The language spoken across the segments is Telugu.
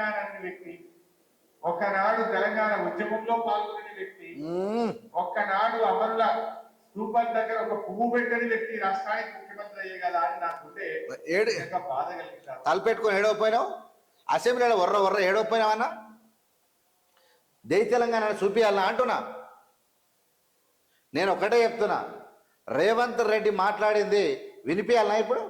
తెలంగాణ అనే వ్యక్తి ఒకనాడు తెలంగాణ ఉద్యమంలో పాల్గొనే వ్యక్తి. ఒక్కనాడు అమరుల స్థూపం దగ్గర ఒక పువ్వు పెట్టని వ్యక్తి రాష్ట్రానికి ముఖ్యమంత్రి అయ్యే కదా అని నాకుంటే బాధ కలిగింది తలపెట్టుకొని ఏడవపోయినావు అసెంబ్లీలో వర్ర వర్ర ఏడవపోయినావన్నా జై తెలంగాణ చూపియాలన్నా అంటున్నా? నేను ఒకటే చెప్తున్నా రేవంత్ రెడ్డి మాట్లాడింది వినిపించాలనా ఇప్పుడు?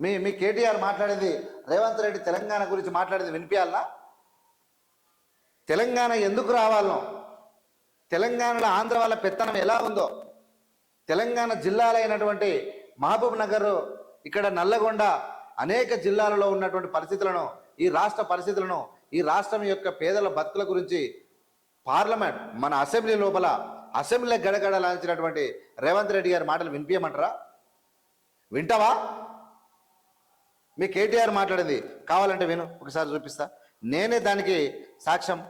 మీ మీ కేటీఆర్ మాట్లాడేది రేవంత్ రెడ్డి తెలంగాణ గురించి మాట్లాడేది వినిపించాలనా తెలంగాణ ఎందుకు రావాలనో తెలంగాణలో ఆంధ్ర వాళ్ళ పెత్తనం ఎలా ఉందో తెలంగాణ జిల్లాలైనటువంటి మహబూబ్ నగర్ ఇక్కడ నల్లగొండ అనేక జిల్లాలలో ఉన్నటువంటి పరిస్థితులను ఈ రాష్ట్ర పరిస్థితులను ఈ రాష్ట్రం యొక్క పేదల బతుకుల గురించి పార్లమెంట్ మన అసెంబ్లీ లోపల అసెంబ్లీ గడగడలాంచినటువంటి రేవంత్ రెడ్డి గారి మాటలు వినిపించమంటారా వింటావా? మీ కేటీఆర్ మాట్లాడింది. కావాలంటే విను ఒకసారి చూపిస్తా. నేనే దానికి సాక్ష్యం.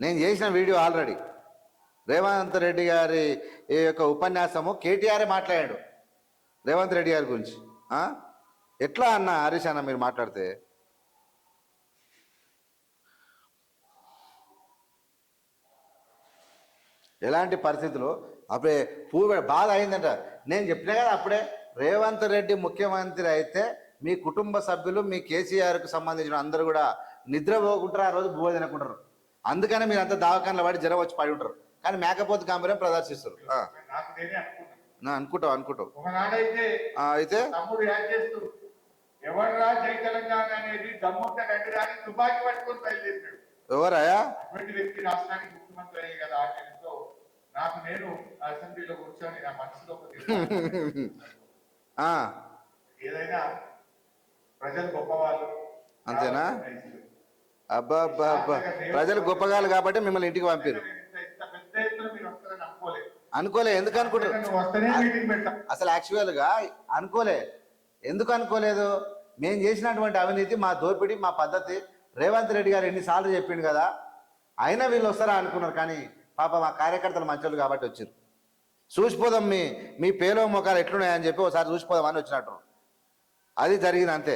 నేను చేసిన వీడియో ఆల్రెడీ. రేవంత్ రెడ్డి గారి ఈ యొక్క ఉపన్యాసము కేటీఆర్ మాట్లాడాడు. రేవంత్ రెడ్డి గారి గురించి. ఎట్లా అన్న హరీష్ అన్న మీరు మాట్లాడితే? ఎలాంటి పరిస్థితులు? అప్పుడే పువ్వు బాధ అయిందంట. నేను చెప్పినా కదా అప్పుడే రేవంత్ రెడ్డి ముఖ్యమంత్రి అయితే మీ కుటుంబ సభ్యులు మీ కేసీఆర్కు సంబంధించిన అందరూ కూడా నిద్రపోకుంటారు ఆ రోజు భూవ తినకుంటారు. అందుకనే మీరు అంత దావకాన్లో పడి జ్వరం వచ్చి పడి ఉంటారు. కానీ మేకపోతు కాంబరం ప్రదర్శిస్తారు. అనుకుంటావు అనుకుంటావు. అయితే? తమ్ముడు నాకు నేను అసెంబ్లీలో కూర్చొని నా మనసులో ఏదైనా ప్రజలు గొప్పవాళ్ళు అంతేనా? అబ్బా అబ్బా అబ్బా. ప్రజలు గొప్పగాలు కాబట్టి మిమ్మల్ని ఇంటికి పంపారు. అనుకోలే ఎందుకు అనుకుంటారు? అసలు యాక్చువల్గా అనుకోలే. ఎందుకు అనుకోలేదు? మేము చేసినటువంటి అవినీతి మా దోపిడీ మా పద్ధతి. రేవంత్ రెడ్డి గారు ఎన్నిసార్లు చెప్పిండు కదా? అయినా వీళ్ళు వస్తారా అనుకున్నారు కానీ పాప మా కార్యకర్తలు మంచోళ్ళు కాబట్టి వచ్చారు చూసిపోదాం మీ మీ పేలో ముఖాలు ఎట్లున్నాయని చెప్పి ఒకసారి చూసిపోదాం అని వచ్చినట్టు. అది జరిగింది అంతే.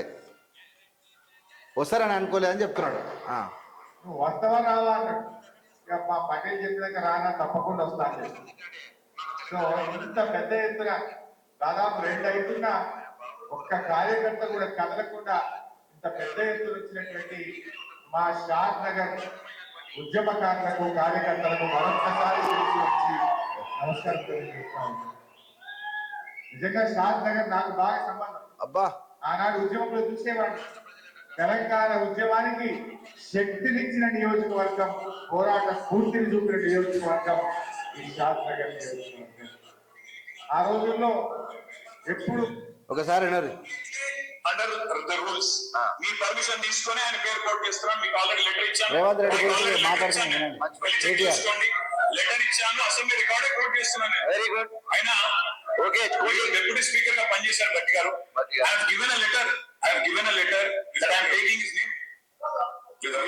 వస్తారని అనుకోలేదని చెప్తున్నాడు. వస్తావా రావా ఇక మా పటేల్ చెప్పినాక రానా తప్పకుండా వస్తా సో ఇంత పెద్ద ఎత్తున దాదాపు రెండు అవుతున్నా ఒక్క కార్యకర్త కూడా కదలకుండా ఇంత పెద్ద ఎత్తున వచ్చినటువంటి మా షాద్ నగర్ ఉద్యమకారులకు కార్యకర్తలకు మరొక్కసారి తిరిగి వచ్చి నమస్కారం తెలియజేస్తాను. నిజంగా షాద్ నగర్ నాకు బాగా సంబంధం. అబ్బా! ఆనాడు ఉద్యమంలో చూసేవాడిని. తెలంగాణ ఉద్యమానికి శక్తినిచ్చిన నియోజకవర్గం పోరాట స్ఫూర్తిని చూపిన నియోజకవర్గం ఈ షాద్ నగర్ నియోజకవర్గం. ఆ రోజుల్లో ఎప్పుడు ఒకసారి అండర్ ద రూల్స్ మీ పర్మిషన్ తీసుకొని ఆయన పేరు కోట్ చేస్తున్నాను. మీకు ఆల్రెడీ లెటర్ ఇచ్చాను. లెటర్ ఇచ్చాను. అసెంబ్లీ రికార్డే కోట్ చేస్తున్నాను వెరీ గుడ్ ఆయన ఓకే డిప్యూటీ స్పీకర్గా పనిచేశారు గట్టి గారు. I given a letter I given a letter that I am taking his name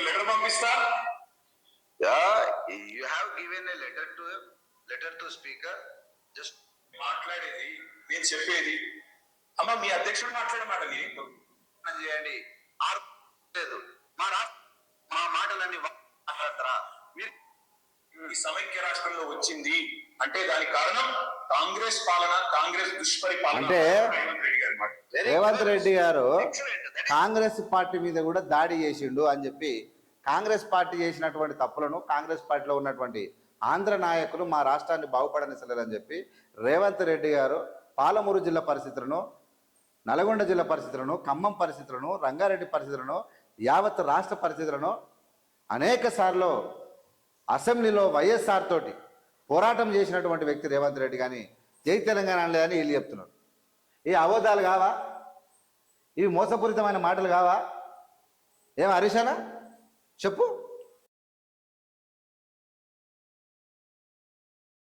letter పంపిస్తా? You have given a letter to letter to speaker. Just మాట్లాడేది నేను చెప్పేది. అమ్మ మీ అధ్యక్షుడు మాట్లాడమాట నేను మనం చేయండి. లేదు. మా మా మాటలన్నీ మాట్లాడతారా? మీరు ఈ సమైక్య రాష్ట్రంలో వచ్చింది అంటే దానికి కారణం కాంగ్రెస్ పాలన కాంగ్రెస్ దుష్పరిపాలన. అంటే రేవంత్ రెడ్డి గారి మాట. కాంగ్రెస్ పార్టీ మీద కూడా దాడి చేసిండు అని చెప్పి కాంగ్రెస్ పార్టీ చేసినటువంటి తప్పులను కాంగ్రెస్ పార్టీలో ఉన్నటువంటి ఆంధ్ర నాయకులు మా రాష్ట్రాన్ని బాగుపడనిసలేరని చెప్పి రేవంత్ రెడ్డి గారు పాలమూరు జిల్లా పరిస్థితులను నల్గొండ జిల్లా పరిస్థితులను ఖమ్మం పరిస్థితులను రంగారెడ్డి పరిస్థితులను యావత్ రాష్ట్ర పరిస్థితులను అనేక సార్లు అసెంబ్లీలో వైఎస్ఆర్ తోటి పోరాటం చేసినటువంటి వ్యక్తి రేవంత్ రెడ్డి కానీ జై తెలంగాణ అనలేదని వీళ్ళు చెప్తున్నారు. ఈ అవోదాలు కావా? ఇవి మోసపూరితమైన మాటలు కావా? ఏం హరీషానా చెప్పు.